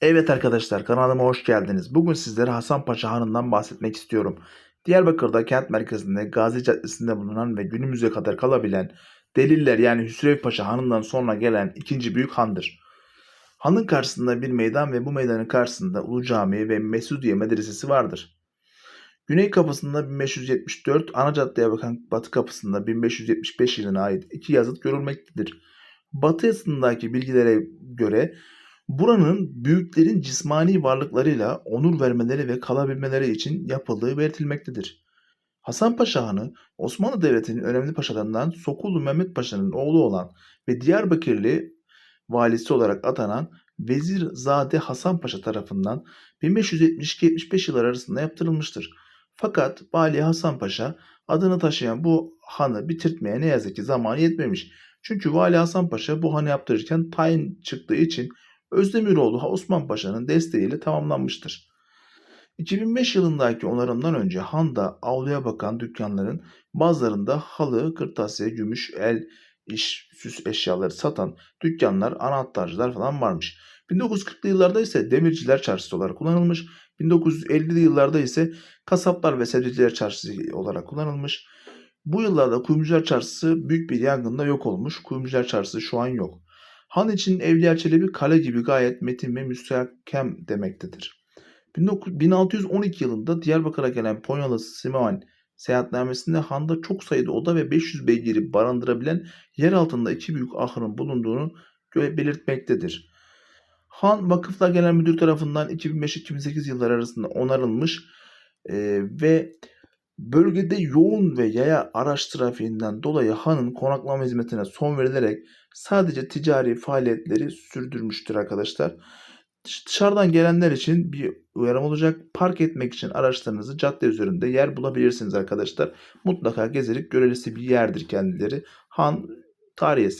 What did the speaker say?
Evet arkadaşlar kanalıma hoş geldiniz. Bugün sizlere Hasanpaşa Hanı'ndan bahsetmek istiyorum. Diyarbakır'da kent merkezinde Gazi Caddesi'nde bulunan ve günümüze kadar kalabilen Deliller yani Hüsrev Paşa Hanı'ndan sonra gelen ikinci büyük handır. Hanın karşısında bir meydan ve bu meydanın karşısında Ulu Camii ve Mesudiye Medresesi vardır. Güney kapısında 1574, ana caddeye bakan batı kapısında 1575 yılına ait iki yazıt görülmektedir. Batısındaki bilgilere göre buranın büyüklerin cismani varlıklarıyla onur vermeleri ve kalabilmeleri için yapıldığı belirtilmektedir. Hasanpaşa Hanı, Osmanlı Devleti'nin önemli paşalarından Sokulu Mehmet Paşa'nın oğlu olan ve Diyarbakırlı valisi olarak atanan Vezirzade Hasan Paşa tarafından 1572-75 yıllar arasında yaptırılmıştır. Fakat Vali Hasan Paşa adını taşıyan bu hanı bitirtmeye ne yazık ki zamanı yetmemiş. Çünkü Vali Hasan Paşa bu hanı yaptırırken tayin çıktığı için Özdemiroğlu Osman Paşa'nın desteğiyle tamamlanmıştır. 2005 yılındaki onarımdan önce Han'da avluya bakan dükkanların bazılarında halı, kırtasiye, gümüş, el iş, süs eşyaları satan dükkanlar, anahtarcılar falan varmış. 1940'lı yıllarda ise demirciler çarşısı olarak kullanılmış. 1950'li yıllarda ise kasaplar ve sebzeciler çarşısı olarak kullanılmış. Bu yıllarda Kuyumcular Çarşısı büyük bir yangında yok olmuş. Kuyumcular Çarşısı şu an yok. Han için Evliya Çelebi kale gibi gayet metin ve müstehkem demektedir. 1612 yılında Diyarbakır'a gelen Ponyalı Simeon seyahatnamesinde Han'da çok sayıda oda ve 500 beygiri barındırabilen yer altında iki büyük ahırın bulunduğunu belirtmektedir. Han Vakıflar Genel Müdür tarafından 2005-2008 yılları arasında onarılmış e, ve bölgede yoğun ve yaya araç trafiğinden dolayı Han'ın konaklama hizmetine son verilerek sadece ticari faaliyetleri sürdürmüştür arkadaşlar. Dışarıdan gelenler için bir uyarım olacak. Park etmek için araçlarınızı cadde üzerinde yer bulabilirsiniz arkadaşlar. Mutlaka gezerek görelisi bir yerdir kendileri. Han tarihi.